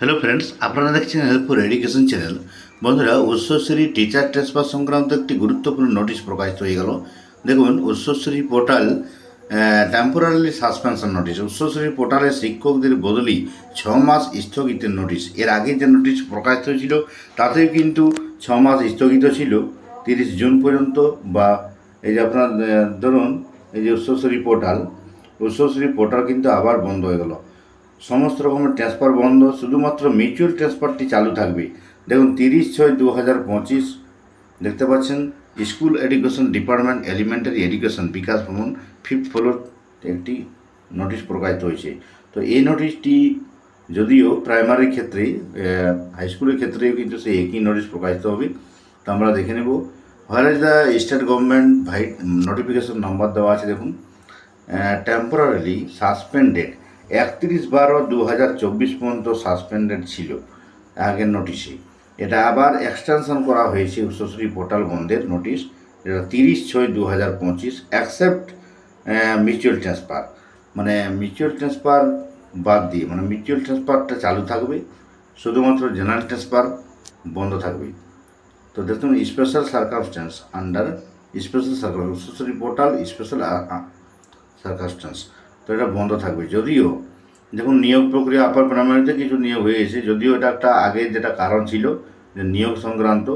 Hello friends আপনারা দেখছেন helpful education channel বন্ধুরা, উৎসশ্রী টিচার ট্রান্সফার সংক্রান্ত একটি গুরুত্বপূর্ণ নোটিশ প্রকাশিত হয়ে গেল। দেখুন, Utsashree portal temporary suspension notice Utsashree পোর্টালে শিক্ষকদের বদলি ছ মাস স্থগিতের নোটিশ এর আগে যে নোটিশ প্রকাশিত হয়েছিল তাতেও কিন্তু ছ মাস স্থগিত ছিল। তিরিশ জুন পর্যন্ত বা এই যে আপনার ধরুন, এই যে উৎসশ্রী পোর্টাল উৎসশ্রী পোর্টাল কিন্তু আবার বন্ধ হয়ে গেল। সমস্ত রকমের ট্রান্সফার বন্ধ, শুধুমাত্র মিউচুয়াল ট্রান্সফারটি চালু থাকবে। দেখুন, তিরিশ ছয় দু হাজার পঁচিশ, দেখতে পাচ্ছেন school education department elementary education Bikash Bhavan fifth floor একটি নোটিশ প্রকাশিত হয়েছে। তো এই নোটিশটি যদিও প্রাইমারি ক্ষেত্রে হাই স্কুলের ক্ষেত্রেও কিন্তু সেই একই নোটিশ প্রকাশিত হবে। তো আমরা দেখে নেব। Where the state government by notification number দেওয়া আছে, দেখুন। টেম্পোরারিলি সাসপেন্ডেড একত্রিশ বারো দু হাজার চব্বিশ পর্যন্ত সাসপেন্ডেড ছিল। আগের নোটিশে এটা আবার এক্সটেনশন করা হয়েছে উচ্চশ্রী পোর্টাল বন্ধের নোটিশ যেটা তিরিশ ছয় দু হাজার পঁচিশ অ্যাকসেপ্ট মিউচুয়াল ট্রান্সফার মানে মিউচুয়াল ট্রান্সফার বাদ দিয়ে মানে মিউচুয়াল ট্রান্সফারটা চালু থাকবে। শুধুমাত্র জেনারেল ট্রান্সফার বন্ধ থাকবে। তো দেখুন special circumstance under special circum Utsashree portal special circumstance তো এটা বন্ধ থাকবে। যদিও, দেখুন, নিয়োগ প্রক্রিয়া আপার প্রাইমারিতে কিছু নিয়োগ হয়েছে। যদিও এটা একটা আগে যেটা কারণ ছিল, যে নিয়োগ সংক্রান্ত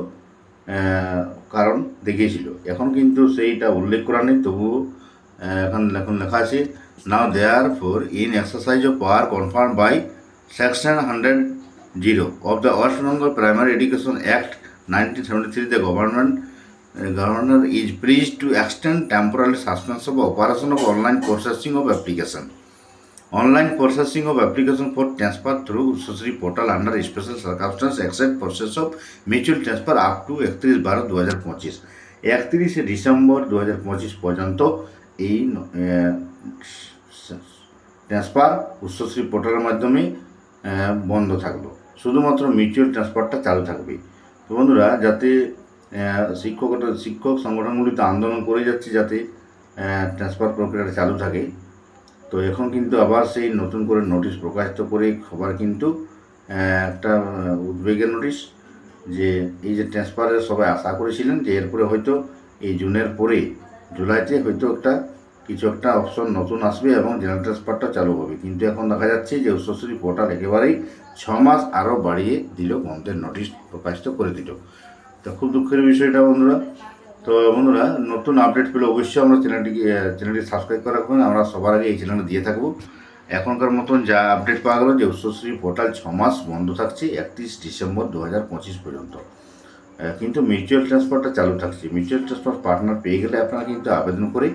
কারণ দেখিয়েছিল। এখন কিন্তু সেইটা উল্লেখ করা নেই, তবুও এখন এখন লেখা আছে now therefore in exercise of power confirm by section hundred zero of the West Bengal primary education act nineteen seventy three the government governor is pleased to extend temporary suspension of operation of online processing of application. Online processing of application for transfer through Ussasri portal under special circumstance except process of mutual transfer up to একত্রিশ বারো দু হাজার পঁচিশ একত্রিশে December দু হাজার পঁচিশ পর্যন্ত এই ট্রান্সফার উচ্চশ্রী পোর্টালের মাধ্যমে বন্ধ থাকল শুধুমাত্র মিউচুয়াল ট্রান্সফারটা চালু থাকবে তো বন্ধুরা যাতে শিক্ষকতা শিক্ষক সংগঠনগুলিতে আন্দোলন করে যাচ্ছে যাতে ট্রান্সফার প্রক্রিয়াটা চালু থাকে। তো এখন কিন্তু আবার সেই নতুন করে নোটিশ প্রকাশিত করে খবর কিন্তু একটা উদ্বেগের নোটিশ যে এই যে ট্রান্সফারের সবাই আশা করেছিলেন যে এরপরে হয়তো এই জুনের পরে, জুলাইতে হয়তো একটা, কিছু একটা অপশন নতুন আসবে এবং জেনারেল ট্রান্সফারটা চালু হবে। কিন্তু এখন দেখা যাচ্ছে যে উচ্চশ্রী পোর্টাল একেবারেই ছ মাস আরও বাড়িয়ে দিল বন্ধের নোটিশ প্রকাশিত করে দিল। তো খুব দুঃখের বিষয়টা বন্ধুরা। তো বন্ধুরা, নতুন আপডেট পেলে অবশ্যই আমরা চ্যানেলটিকে চ্যানেলটি সাবস্ক্রাইব করা রাখবেন। আমরা সবার আগে এই চ্যানেলটা দিয়ে থাকব। এখনকার মতন যা আপডেট পাওয়া গেল যে উচ্চশ্রী পোর্টাল ছ মাস বন্ধ থাকছে, একত্রিশ ডিসেম্বর দু হাজার পঁচিশ পর্যন্ত। কিন্তু মিউচুয়াল ট্রান্সফারটা চালু থাকছে। মিউচুয়াল ট্রান্সফার পার্টনার পেয়ে গেলে আপনারা কিন্তু আবেদন করে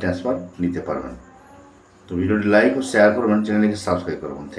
ট্রান্সফার নিতে পারবেন। তো ভিডিওটি লাইক ও শেয়ার করবেন চ্যানেলটিকে সাবস্ক্রাইব করবেন। থ্যাংক